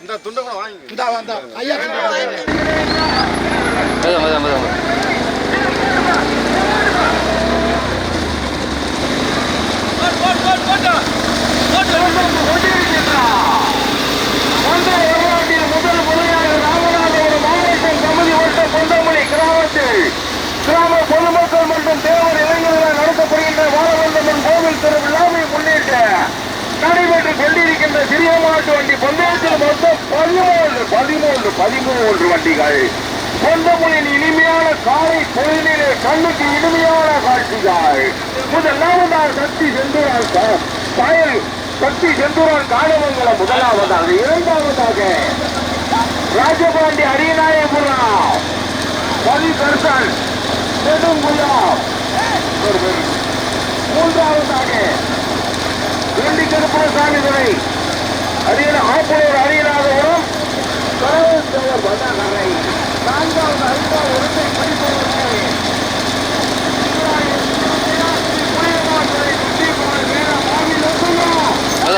இந்த துண்டை கூட வாங்கி இந்தா வந்தா ஐயா கிராம பொதுமக்கள் மற்றும் தேவர் இளைஞர்களால் நடத்தப்படுகின்ற வாரவந்தமன் கோவில் திருவிழாவை முன்னிட்டு நடைபெற்றுக் கொண்டிருக்கின்ற சிறிய மாட்டு வண்டி பந்தயத்தில் மொத்தம் பதிமூன்று பதிமூன்று பதிமூன்று வண்டிகள் சொந்தமொழியின் இனிமையான காலை பொழுதிலே கண்ணுக்கு இனிமையான காட்சிகள் முதலாவதாக சக்தி செந்தூரான் சாயல் சக்தி செந்தூரான் காலமங்கலம் முதலாவதாக இரண்டாவதாக ராஜபாண்டி அரியநாயபுரம் பதி கர்சன் நெடுங்குளம் மூன்றாவதாக வெள்ளி கருப்பணசாமி துறை அரியன ஆப்பனூர் அரியநாதபுரம் கடவுள் வடகரை நான்காவது ஐந்தாவது இடத்தை பிடிப்பதற்கு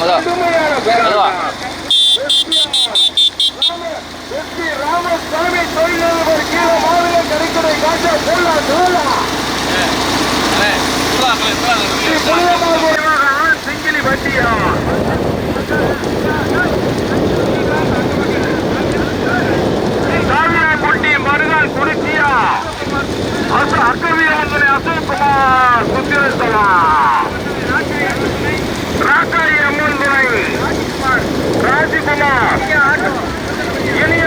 போலா தோலா சிங்கிலி வட்டியா சாமியார்பட்டி மருகால் குறிச்சியா அச அக்கவீரமங்கலை அசோக்குமார் சுத்திரத்தலா ராக்காயி அம்மன் துறை ராஜகுமார் இனிய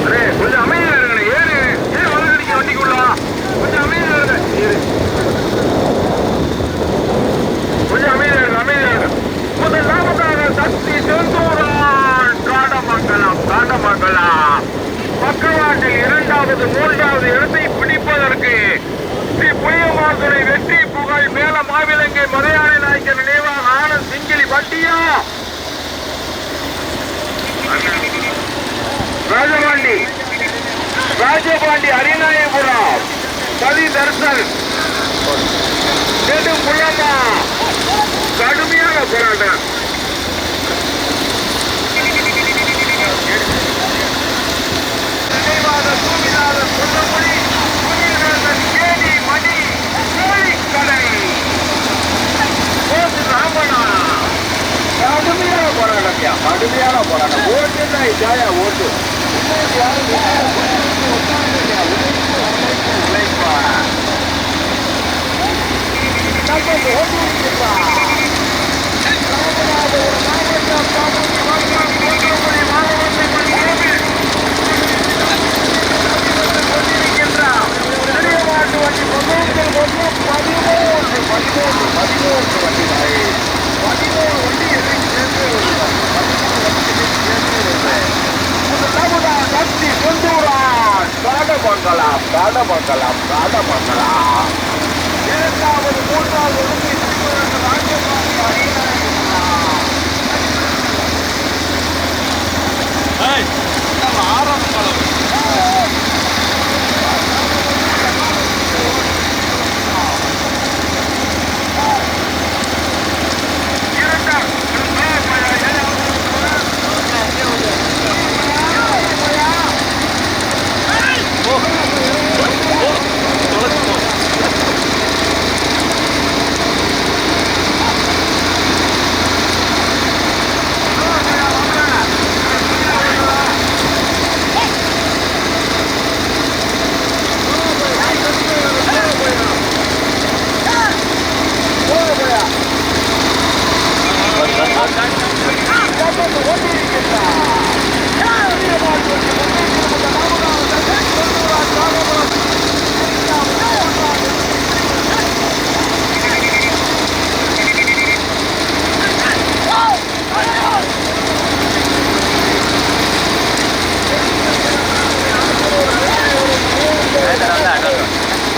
அரே கொஞ்சம் ஏறு. ஏன் கொஞ்சம் இருங்க ஏறு. கொஞ்சம் இருங்க இருங்க சக்தி செந்தூரான் பக்கவாட்டில் இரண்டாவது மூன்றாவது இடத்தை பிடிப்பதற்கு ஸ்ரீ புளியமாதுரை வெற்றி புகழ் மேல மாவிலங்கை மலையாளி நாயக்கர் நினைவாக ஆனந்த் சிங்கி பட்டியா ராஜபாண்டி. ராஜபாண்டி அரிநாயபுரம் பதி தர்சன் நெடு புள்ளம்மா கடுமையான போராட்டம். நினைவாத தூவினாத சொல்லமொழி கேடி மணி கோழிக்கடை போது ராமனா கடுமையான போராட்டம்யா கடுமையான போராட்டம் ஓட்டு தான் இதாயா ஓட்டு உழைப்பா பதிமூன்று பதிமூன்று பதிமூன்று வண்டிகள் பார்க்கலாம் பாட பார்க்கலாம் பாட பார்க்கலாம் இரண்டாவது மூன்றாவது ஆரம்பம்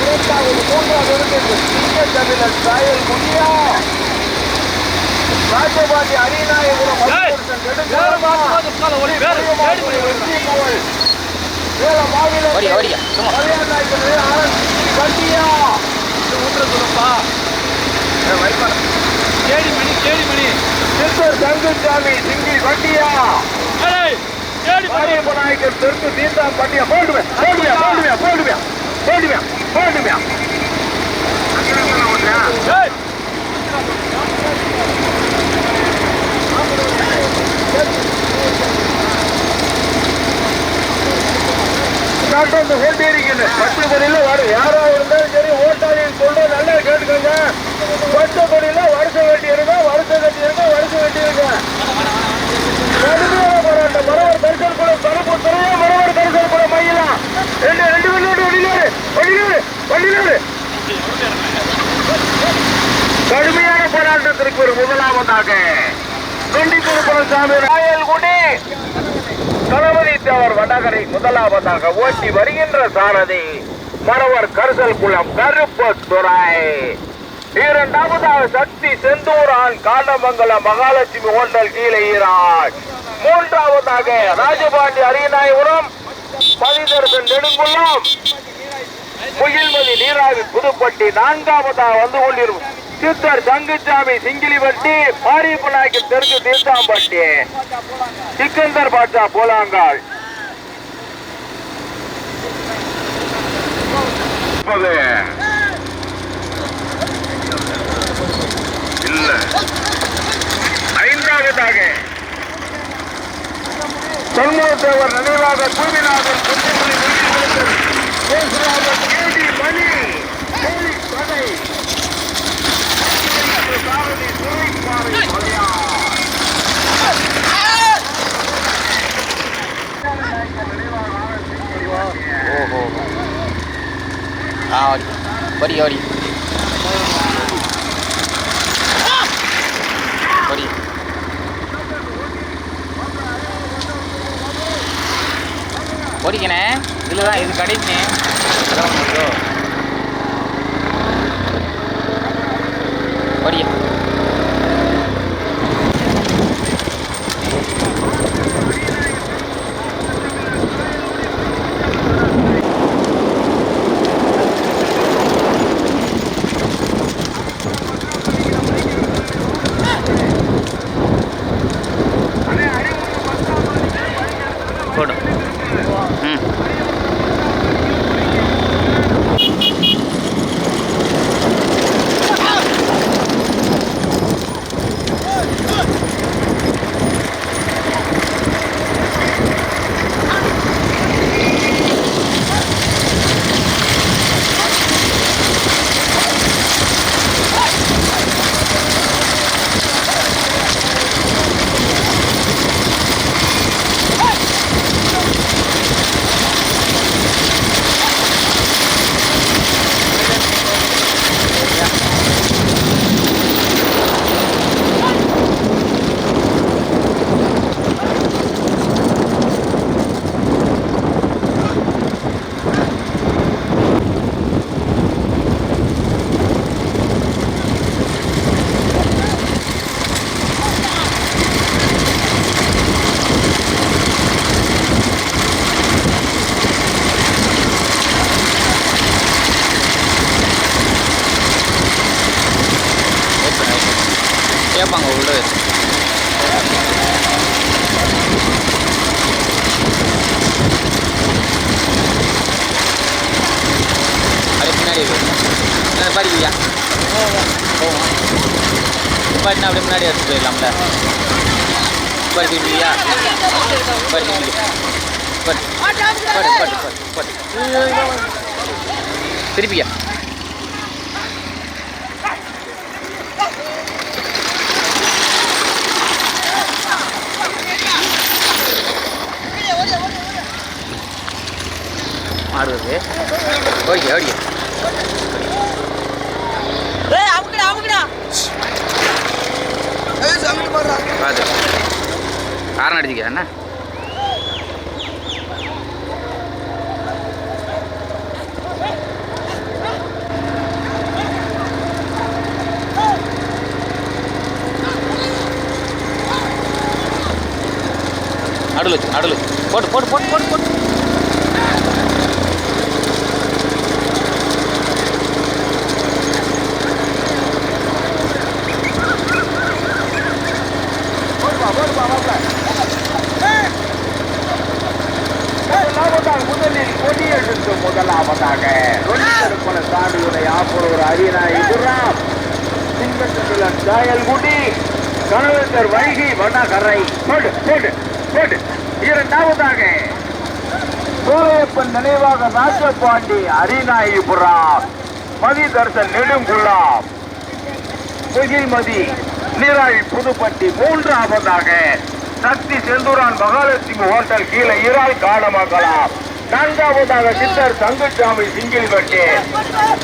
இரண்டாவது மூன்றாவது இடத்திற்கு சிங்க தமிழர் சாயல் முனியா ராஜபாண்டி அரிநாயகுரம் வண்டியா கேடி மணி கேடி மணி சித்தர் தங்குசாமி சிங்கி வண்டியா ஏய் கேடி மணி மாரியப்ப நாயக்கர் தெற்கு தீந்தா பட்டியா போடுவேன் போடுவேன் போடுவேன் போடுவேன் போடுவேன் போடுவேன் ஏய்! நாட்டம் கொண்டிருக்கிறேன் பத்து கொடியில வரும் யாரா இருந்தாலும் சரி ஓட்டாளின்னு சொல்ற நல்லா கேட்டுக்கோங்க. பத்து கொடியில வருஷ வேண்டி இருக்கா வருஷ கட்டி இருக்கா வருஷ வேண்டி இருக்கா கடுமையான போராட்டம் மரவர் தரிசல் குளம் தடுப்பு துறையா மரவர் தரிசல் குளம் மையலாம் ரெண்டு ரெண்டு வெளியோடு கடுமையான போராட்டத்திற்கு ஒரு முதலாவதாக தொண்டிக்குறுப்புறம் சாமி ராயல்குடி. தளபதி தேவர் வடகரை முதலாவதாக ஓட்டி வருகின்ற சாரதி. மரவர் கரிசல் குளம் கருப்பத்துறை. இரண்டாவதாக சக்தி செந்தூரான் காண்டமங்கலம் மகாலட்சுமி ஹோட்டல் கீழே ஈரான். மூன்றாவதாக ராஜபாண்டி அரியநாயபுரம் பதிதர்கள் நெடுங்குள்ளம். முகில்மதி நீராவி புதுப்பட்டி நான்காவதாக வந்து கொண்டிருக்கும். சித்தர் தங்குச்சாமி சிங்கிலிப்பட்டி மாரியப்பநாயக்கம் தெற்கு தீர்த்தாம்பட்டி. சிக்கந்தர் பாட்சா போலாங்கால். இல்ல. ஐந்தாவதாக. தொன்மூத்தேவர் நினைவாக பூமிநாதன் குஞ்சமணி கேடி மணி கேலி படை சாரதி ஓஹோ. ஆ ஓடி ஓடி. ஓடிக்கண்ணே இதில் தான் இது. கடிச்சு அப்படியே முன்னாடி எடுத்து போயிடலாம்ல படி திரும்பியா படி திரும்பி படி படி படி படி படி. திருப்பியா? ஆடுவது ஓடிக்க ஓடிக்க. பார்த்து காரணம் அடிச்சுக்க என்ன? நடுலு நடுலு போட்டு போட்டு போட்டு போட்டு போட்டு. முதலில் கொடியெடுத்து முதலாவதாக. நொண்டிக்கருப்பன சாமியுடைய ஆப்பூர் அரியநாய் குர்ராம் சிங்கத்தமிழன் சாயல்குடி. கணவத்தர் வைகை வடகரை போடு போடு போடு இரண்டாவதாக சூரியப்பன் நினைவாக நாச்சப்பாண்டி அரிநாயிபுரம் மதி தர்சன் நெடுங்குள்ளாம் முகில்மதி நீராழி புதுப்பட்டி. மூன்றாவதாக சக்தி செந்தூரான் மகாலட்சுமி ஹோட்டல் கீழே இறால் காணமாக்கலாம் நான்காவதாக சித்தர் தங்குச்சாமி சிங்கிள்பட்டி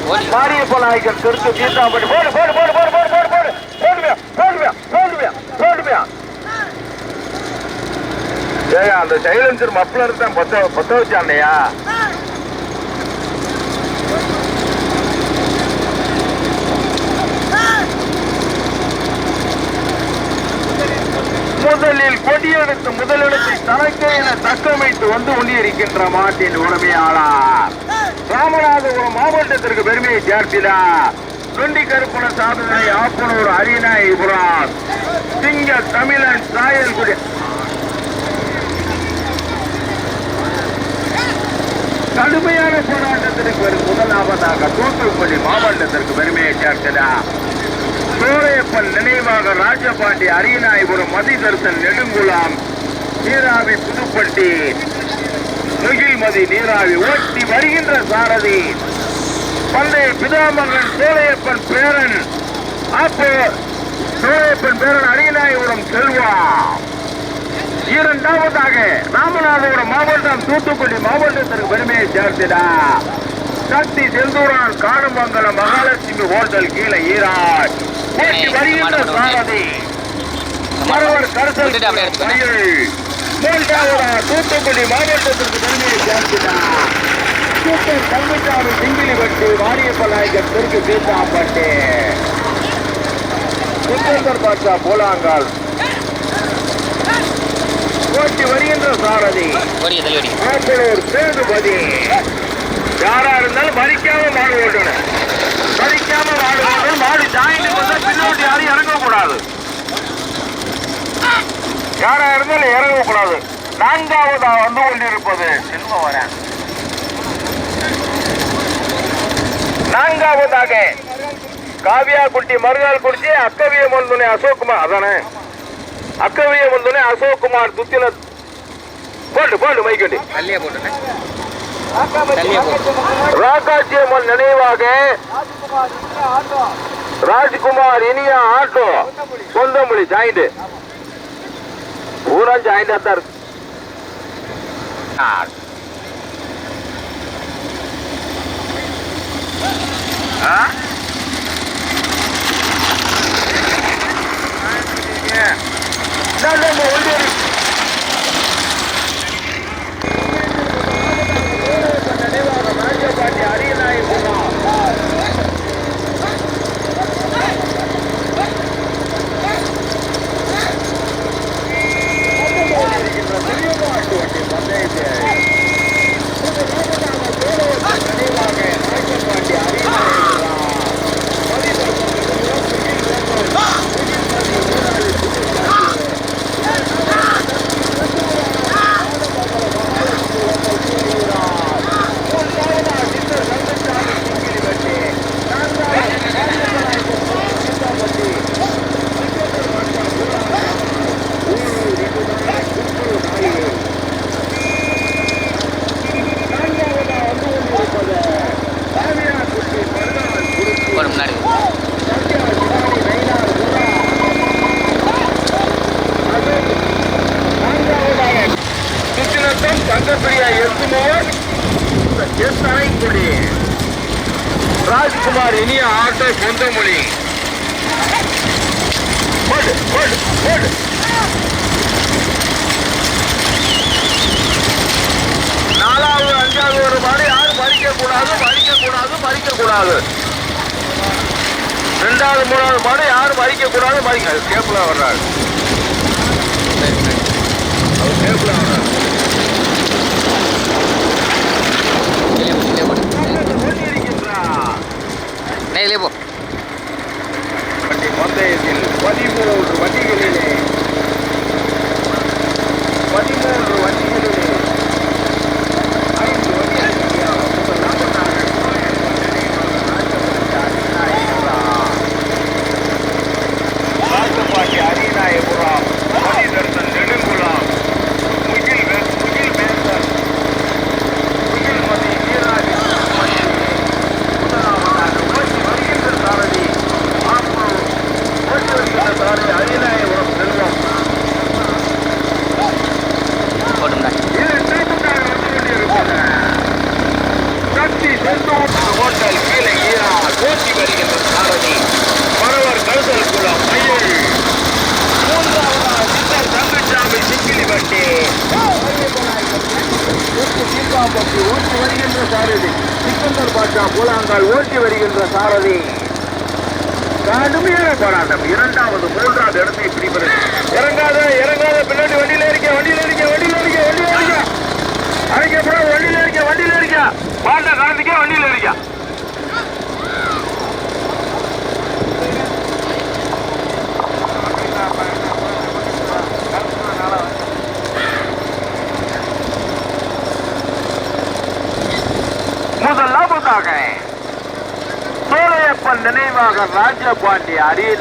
ஓடி மாரியப்ப நாயக்கர் தெற்கு தீர்த்தாம்பட்டி. போடு போடு போடு போடு போடு போடு போடு. போடுவியா போடுவியா போடுவியா போடுவியா ஏயா அந்த சைலன்சர் மப்ளர் தான் பத்த பத்த வச்சாண்டையா முதலில் கொடியெடுத்து முதலிடத்தை தனக்கே என தக்கமைத்து வந்து கொண்டிருக்கின்ற மாட்டின் உரிமையாளர் ராமநாதபுரம் மாவட்டத்திற்கு பெருமையை சேர்த்திடா. நொண்டி கருப்புண சாதனை ஆப்பனூர் அரிநாயபுரம் சிங்க தமிழன் சாயல்குடி. கடுமையான போராட்டத்திற்கு வரும் முதலாவதாக தூத்துக்குடி மாவட்டத்திற்கு பெருமையை சேர்க்கிறார் சோழையப்பன் நினைவாக ராஜபாண்டி அரியநாயபுரம் மதிதர்சன் நெடுங்குளம் நீராவி புதுப்பட்டி. முகில்மதி நீராவி ஓட்டி வருகின்ற சாரதி. பந்தைய பிதாமகன் சோழையப்பன் பேரன். அப்போ சோழையப்பன் பேரன் அரியநாயபுரம் செல்வா. இரண்டாவதாக ராமநாதபுரம் மாவட்டம் தூத்துக்குடி மாவட்டத்திற்கு பெருமையை சேர்த்திடா. சக்தி செந்தூரான் காணுமங்கலம் மகாலட்சுமி ஹோட்டல் கீழே ஈராட். போட்டி வருகின்ற சாரதி. மறுவர் கருத்தல் தூத்துக்குடி மாவட்டத்திற்கு பெருமையை சேர்க்கிறார் சூப்பர் கல்வெட்டாறு சிங்கிலிப்பட்டு வாரியப்பநாயகர் தெற்கு தீர்த்தாம்பட்டு சுந்தர் பாட்சா போலாங்கால். போட்டி வருகின்ற சாரதி. கோட்டலூர் சேதுபதி. யாரா இருந்தாலும் மறிக்காம மாடு ஓட்டுனர் மறிக்காம மாடு ஓட்டணும் மாடு ஜாயிண்ட் வந்தா பின்னோட்டி யாரும் இறங்கக்கூடாது. யாரா இருந்தாலும் இறங்கக்கூடாது. நான்காவதா வந்து கொண்டிருப்பது. செல்வம் வரேன். நான்காவதாக காவியா குட்டி மறுநாள் குடிச்சு அக்கவிய மல்துணை அசோக்குமார் அதானே அக்கவிய மல்துணை அசோக்குமார் துத்தின போட்டு போட்டு போட்டு ராக்காட்சியம்மன் நினைவாக ராஜ்குமார் இனிய ஆட்டோ. சொந்தமொழி ஜாயிண்ட் பூரா ஜாயிண்டா தான் இருக்கு ஆ. மூத்த பொந்தமொழி போடு நாலாவது அஞ்சாவது ஒரு மாதிரி யாரும் பறிக்க கூடாது பறிக்கக்கூடாது பறிக்க கூடாது ரெண்டாவது மூணாவது மாடு யாரும் பறிக்க கூடாது பறிக்க கேப்பில் வர்றாரு. கையிலே போ. பதிமூன்று வண்டிகளிலே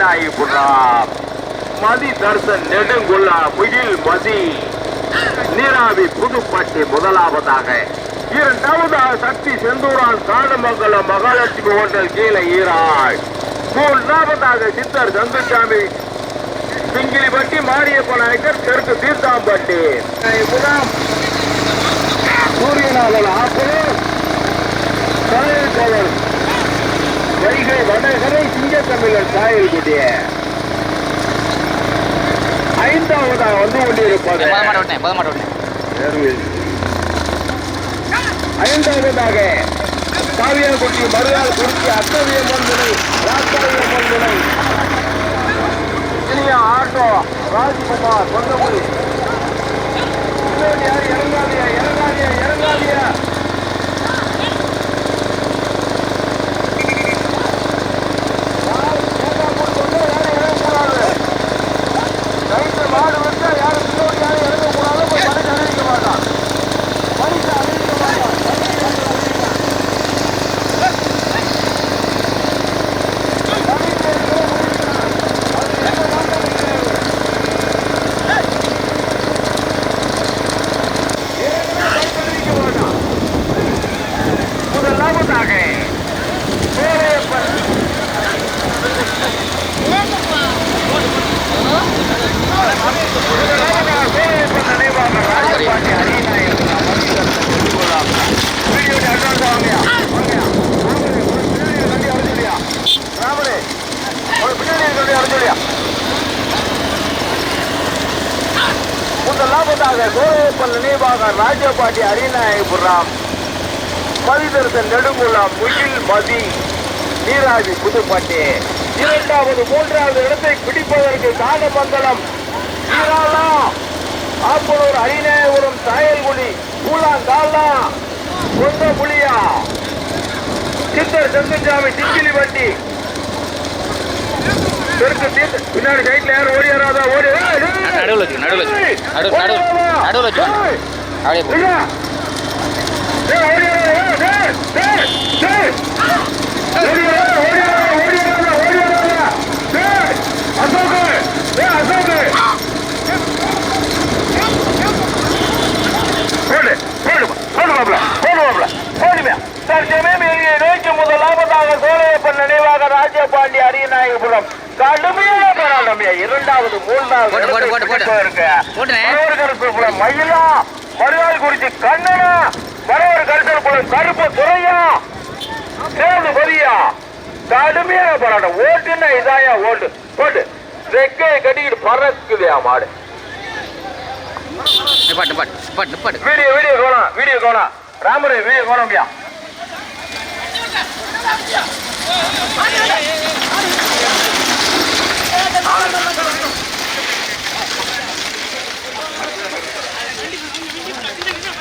ராஜபாண்டி அரியநாயபுரம் மதி தர்சன் நெடுங்குள்ளா முகில் மதி. நீராவி புதுப்பட்டி முதலாவதாக. இரண்டாவதாக சக்தி செந்தூரான் காடமங்கலம் மகாலட்சுமி ஹோட்டல் கீழே ஈராய் மூன்றாவதாக சித்தர் சந்துசாமி சிங்கிலிப்பட்டி மாரியப்ப நாயக்கர் தெற்கு தீர்த்தாம்பட்டி. சூரியநாதன் ஆப்பூர் தலைவர் வைகை வடகரை சிங்கத்தமிழர் சாயல் குட்டிய. ஐந்தாவதாக வந்து கொண்டிருப்பது. ஐந்தாவதாக காவியாக்குட்டி மறுநாள் குறிச்சி அத்தவிய ராத்தாவிய மந்தனை இனிய ஆட்டோ ராஜ்குமார் சொந்தமொழி இன்னொரு யார் இறங்காதியா இறங்காதியா இறங்காதியா யார் கேட்டா கொடுத்தோன்னே யாரும் இறங்கக்கூடாது. நைட்டு மாடு விட்டா யாரும் இன்னொரு யாரும் இறங்கக்கூடாது போய் பரிசு அறிவிக்க மாட்டான் பரிசு அறிவிக்க மாட்டான் பரிசு அறிவிக்க மாட்டான். முதலாவதாக சோழையப்பன் முதலாவதாக சோழையப்பன் நினைவாக ராஜபாண்டி அரியநாயகர் வீடியோட அட்வான்ஸ் வாங்கயா வாங்கயா ராமரே ஒரு பின்னாடி இருக்கக்கூடிய அரைச்சொல்லியா முதலாவதாக சோழையப்பன் ராஜபாண்டி அரியநாயகபுரம் மதிதரசன் நெடுங்குளம் முகில் மதி நீராவி புதுப்பட்டி. இரண்டாவது மூன்றாவது இடத்தை பிடிப்பதற்கு காணமங்கலம் ஈராலா ஆப்பனூர் அரிநாயபுரம் சாயல்குடி பூலாங்காலா சொந்த புலியா சித்தர் வண்டி தெற்கு தீர்த்து பின்னாடி சைட்ல யாரும் ஓடியாராதா ஓடி நடுவுல நடுவுல? நடுவுல ஏய், அப்படியே ராஜபாண்டி அரியநாயகபுரம் கடுமையான போராட்டமியா இரண்டாவது மூன்றாவது மயிலா. மறுநாள் குறிச்சி கண்ணனா மரவர் கருத்தல் போல கருப்பு துறையா சேர்ந்து பொரியா கடுமையான போராட்டம் ஓட்டுன்னா இதாயா ஓட்டு போட்டு ரெக்கையை கட்டிக்கிட்டு பறக்குதையா மாடு பட்டு பட்டு பட்டு வீடியோ வீடியோ கோணம் வீடியோ கோணம் ராமரை வீடியோ கோணம் அப்படியா ஆ